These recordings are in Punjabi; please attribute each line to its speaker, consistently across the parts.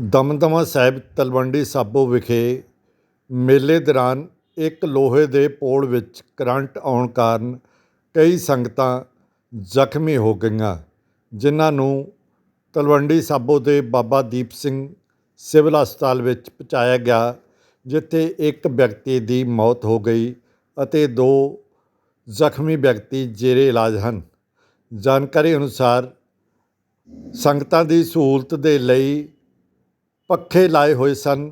Speaker 1: ਦਮਦਮਾ ਸਾਹਿਬ ਤਲਵੰਡੀ ਸਾਬੋ ਵਿਖੇ ਮੇਲੇ ਦੌਰਾਨ ਇੱਕ ਲੋਹੇ ਦੇ ਪੋਲ ਵਿੱਚ ਕਰੰਟ ਆਉਣ ਕਾਰਨ ਕਈ ਸੰਗਤਾਂ ਜ਼ਖਮੀ ਹੋ ਗਈਆਂ, ਜਿਨ੍ਹਾਂ ਨੂੰ ਤਲਵੰਡੀ ਸਾਬੋ ਦੇ ਬਾਬਾ ਦੀਪ ਸਿੰਘ ਸਿਵਲ ਹਸਪਤਾਲ ਵਿੱਚ ਪਹੁੰਚਾਇਆ ਗਿਆ, ਜਿੱਥੇ ਇੱਕ ਵਿਅਕਤੀ ਦੀ ਮੌਤ ਹੋ ਗਈ ਅਤੇ ਦੋ ਜ਼ਖਮੀ ਵਿਅਕਤੀ ਜੇਰੇ ਇਲਾਜ ਹਨ। ਜਾਣਕਾਰੀ ਅਨੁਸਾਰ ਸੰਗਤਾਂ ਦੀ ਸਹੂਲਤ ਦੇ ਲਈ ਪੱਖੇ ਲਾਏ ਹੋਏ ਸਨ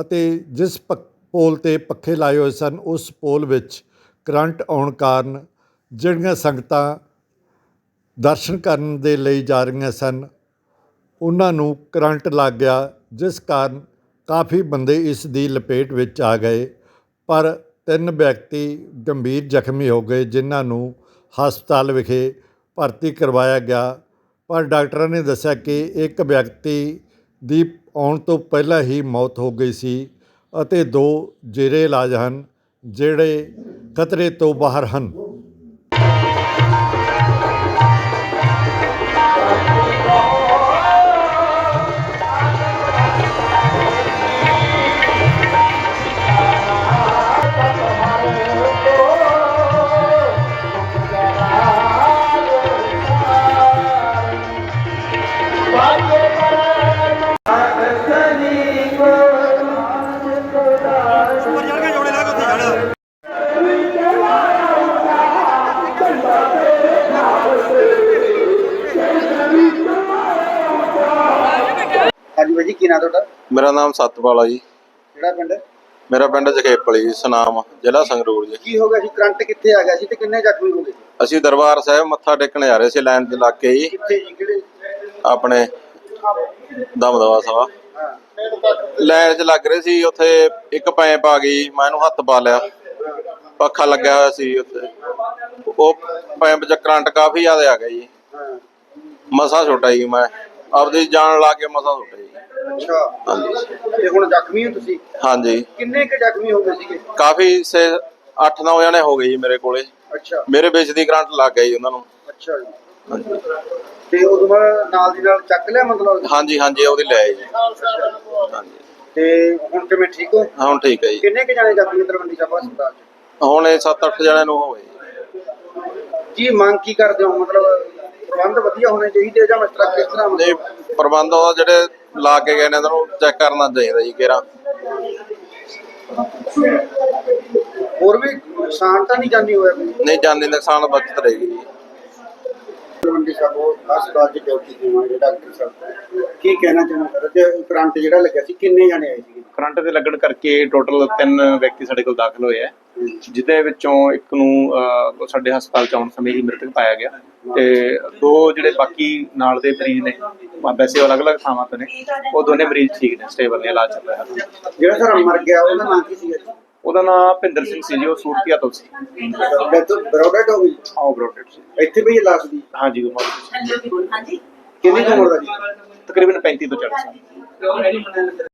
Speaker 1: ਅਤੇ ਜਿਸ ਪੱਕ- ਪੋਲ ਤੇ ਪੱਖੇ ਲਾਏ ਹੋਏ ਸਨ, ਉਸ ਪੋਲ ਵਿੱਚ ਕਰੰਟ ਆਉਣ ਕਾਰਨ ਜਿਹੜੀਆਂ ਸੰਗਤਾਂ ਦਰਸ਼ਨ ਕਰਨ ਦੇ ਲਈ ਜਾ ਰਹੀਆਂ ਸਨ, ਉਹਨਾਂ ਨੂੰ ਕਰੰਟ ਲੱਗ ਗਿਆ, ਜਿਸ ਕਾਰਨ ਕਾਫੀ ਬੰਦੇ ਇਸ ਦੀ ਲਪੇਟ ਵਿੱਚ ਆ ਗਏ। ਪਰ ਤਿੰਨ ਵਿਅਕਤੀ ਗੰਭੀਰ ਜ਼ਖਮੀ ਹੋ ਗਏ, ਜਿਨ੍ਹਾਂ ਨੂੰ ਹਸਪਤਾਲ ਵਿਖੇ ਭਰਤੀ ਕਰਵਾਇਆ ਗਿਆ। ਪਰ ਡਾਕਟਰਾਂ ਨੇ ਦੱਸਿਆ ਕਿ ਇੱਕ ਵਿਅਕਤੀ ਦੀ ਆਉਣ ਤੋਂ ਪਹਿਲਾਂ ਹੀ ਮੌਤ ਹੋ ਗਈ ਸੀ ਅਤੇ ਦੋ ਜੇਰੇ ਇਲਾਜ ਹਨ, ਜਿਹੜੇ ਖਤਰੇ ਤੋਂ ਬਾਹਰ ਹਨ।
Speaker 2: ਹਾਂਜੀ ਬਾਈ ਜੀ ਕੀ ਨਾਂ ਤੁਹਾਡਾ?
Speaker 3: ਮੇਰਾ ਨਾਮ ਸਤਪਾਲ ਜੀ।
Speaker 2: ਕਿਹੜਾ ਪਿੰਡ?
Speaker 3: ਮੇਰਾ ਪਿੰਡ ਜਖੇਪਲੀ ਸੁਨਾਮ ਜ਼ਿਲ੍ਹਾ ਸੰਗਰੂਰ ਜੀ।
Speaker 2: ਕੀ ਹੋ ਗਿਆ ਸੀ ਕਰੰਟ ਕਿੱਥੇ ਆ ਗਿਆ ਸੀ ਤੇ ਕਿੰਨੇ ਜ਼ਖਮੀ ਹੋ ਗਏ ਸੀ?
Speaker 3: ਅਸੀਂ ਦਰਬਾਰ ਸਾਹਿਬ ਮੱਥਾ ਟੇਕਣ ਜਾ ਰਹੇ ਸੀ ਲਾਈਨ 'ਚ ਲੱਗ ਕੇ ਜੀ।
Speaker 2: ਕਿੱਥੇ ਜੀ? ਕਿਹੜੇ?
Speaker 3: ਆਪਣੇ ਦਮਦਮਾ ਸਭਾ।
Speaker 2: ਹਾਂ।
Speaker 3: ਲਾਈਨ 'ਚ ਲੱਗ ਰਹੇ ਸੀ ਉੱਥੇ ਇੱਕ ਪੈਂਪ ਆ ਗਈ ਮੈਂ ਇਹਨੂੰ ਹੱਥ ਪਾ ਲਿਆ। ਪੱਖਾ ਲੱਗਿਆ ਹੋਇਆ ਸੀ ਉੱਥੇ। ਉਹ ਪੈਂਪ 'ਚ ਕਰੰਟ ਕਾਫੀ ਜ਼ਿਆਦਾ ਆ ਗਿਆ ਜੀ।
Speaker 2: ਹਾਂ
Speaker 3: ਮਸਾਂ ਛੁੱਟਾ ਜੀ ਮੈਂ। ਆਪਦੀ ਜਾਨ ਲਾ ਕੇ ਮਸਾਂ ਛੁੱਟਾ ਜੀ।
Speaker 2: ਅੱਛਾ।
Speaker 3: ਹਾਂਜੀ।
Speaker 2: ਤੇ ਹੁਣ ਜ਼ਖਮੀ ਹੋ ਤੁਸੀਂ?
Speaker 3: ਹਾਂਜੀ।
Speaker 2: ਕਿੰਨੇ ਕੁ ਜ਼ਖਮੀ ਹੋ ਗਏ ਸੀਗੇ?
Speaker 3: ਕਾਫੀ ਸੇ 8-9 ਜਣੇ ਹੋ ਗਏ ਜੀ ਮੇਰੇ ਕੋਲੇ।
Speaker 2: ਅੱਛਾ।
Speaker 3: ਮੇਰੇ ਵਿੱਚ ਦੀ ਕਰੰਟ ਲੱਗ ਗਿਆ ਜੀ ਉਹਨਾਂ ਨੂੰ।
Speaker 2: ਅੱਛਾ ਜੀ।
Speaker 3: ਹਾਂਜੀ।
Speaker 2: ਤੇ ਉਦੋਂ ਬਾਅਦ ਨਾਲ ਦੀ ਨਾਲ ਚੱਕ ਲਿਆ ਮਤਲਬ?
Speaker 3: ਹਾਂਜੀ ਹਾਂਜੀ ਉਹਦੀ ਲੈ ਆਏ ਜੀ। ਹਾਂਜੀ।
Speaker 2: ਤੇ ਹੁਣ ਕਿਵੇਂ ਠੀਕ ਹੋ?
Speaker 3: ਹੁਣ ਠੀਕ ਹੈ ਜੀ।
Speaker 2: ਕਿੰਨੇ ਕੁ ਜਾਣੇ ਜ਼ਖਮੀ ਤਰਵੰਡੀ ਸਾਹਿਬ ਹਸਪਤਾਲ 'ਚ?
Speaker 3: ਹੁਣ ਇਹ 7-8 ਜਣਿਆਂ ਨੂੰ ਹੋਏ ਜੀ।
Speaker 2: ਕੀ ਮੰਗ ਕੀ ਕਰਦੇ ਹੋ? ਮਤਲਬ ਪ੍ਰਬੰਧ ਵਧੀਆ ਹੋਣੇ ਚਾਹੀਦੇ ਜਾਂ ਮਸਤਰਾ ਕਿਸ ਤਰ੍ਹਾਂ ਮਤਲਬ
Speaker 3: ਪ੍ਰਬੰਧ ਉਹ ਜਿਹੜੇ ਲਾ ਕੇ ਗਏ ਨੇ ਇਹਨਾਂ ਨੂੰ ਚੈੱਕ ਕਰਨਾ ਚਾਹੀਦਾ ਜੀ ਕਿਹੜਾ।
Speaker 2: ਹੋਰ ਵੀ ਨੁਕਸਾਨ ਤਾਂ ਨਹੀਂ ਜਾਨੀ ਹੋਇਆ ਕੋਈ?
Speaker 3: ਨਹੀਂ ਜਾਨੀ ਨੁਕਸਾਨ ਬਚਤ ਰਹੇਗੀ ਜੀ।
Speaker 2: ਤਲਵੰਡੀ ਸਾਹਿਬ ਹਸਪਤਾਲ 'ਚ ਡਿਊਟੀ ਦੇਵਾਂਗੇ ਡਾਕਟਰ ਸਾਹਿਬ ਕੀ ਕਹਿਣਾ ਚਾਹੁੰਦੇ ਸਰ ਜੇ ਕਰੰਟ ਜਿਹੜਾ ਲੱਗਿਆ ਸੀ ਕਿੰਨੇ ਜਾਣੇ ਆਏ ਸੀਗੇ?
Speaker 4: ਕਰੰਟ ਦੇ ਲੱਗਣ ਕਰਕੇ ਟੋਟਲ ਤਿੰਨ ਵਿਅਕਤੀ ਸਾਡੇ ਕੋਲ ਦਾਖਲ ਹੋਏ ਆ। ਜਿਹਦੇ ਵਿੱਚੋਂ ਇੱਕ ਨੂੰ ਸਾਡੇ ਹਸਪਤਾਲ ਚ ਆਉਣ ਸਮੇਂ ਹੀ ਮ੍ਰਿਤਕ ਪਾਇਆ ਗਿਆ। ਤੇ ਦੋ ਜਿਹੜੇ ਬਾਕੀ ਨਾਲ ਦੇ ਮਰੀਜ਼ ਨੇ ਵੈਸੇ ਅਲੱਗ-ਅਲੱਗ ਥਾਵਾਂ ਤੋਂ ਨੇ ਉਹ ਦੋਨੇ ਮਰੀਜ਼ ਠੀਕ ਨੇ ਸਟੇਬਲ ਨੇ ਇਲਾਜ ਚੱਲ ਰਿਹਾ ਹੈ।
Speaker 2: ਜਿਹੜਾ ਸਰ ਮਰ ਗਿਆ ਉਹਦਾ ਨਾਮ ਕੀ ਸੀਗਾ ਜੀ?
Speaker 4: ਉਹਦਾ ਨਾਮ ਭਿੰਦਰ ਸਿੰਘ ਸੀ ਜੀ ਉਹ ਸੂਰਤੀਆ ਤੋਂ ਸੀ।
Speaker 2: ਬਰੋਡਡ ਹੋ ਗਈ?
Speaker 4: ਆਓ ਬਰੋਡਡ ਸੀ।
Speaker 2: ਇੱਥੇ ਵੀ ਲਾਸ਼ ਦੀ
Speaker 4: ਹਾਂਜੀ ਗੁਰਮਾਨ
Speaker 2: ਕਿੰਨੀ ਕੁ ਉਮਰ ਦਾ ਜੀ?
Speaker 4: ਤਕਰੀਬਨ 35 ਤੋਂ 40 ਸਾਲ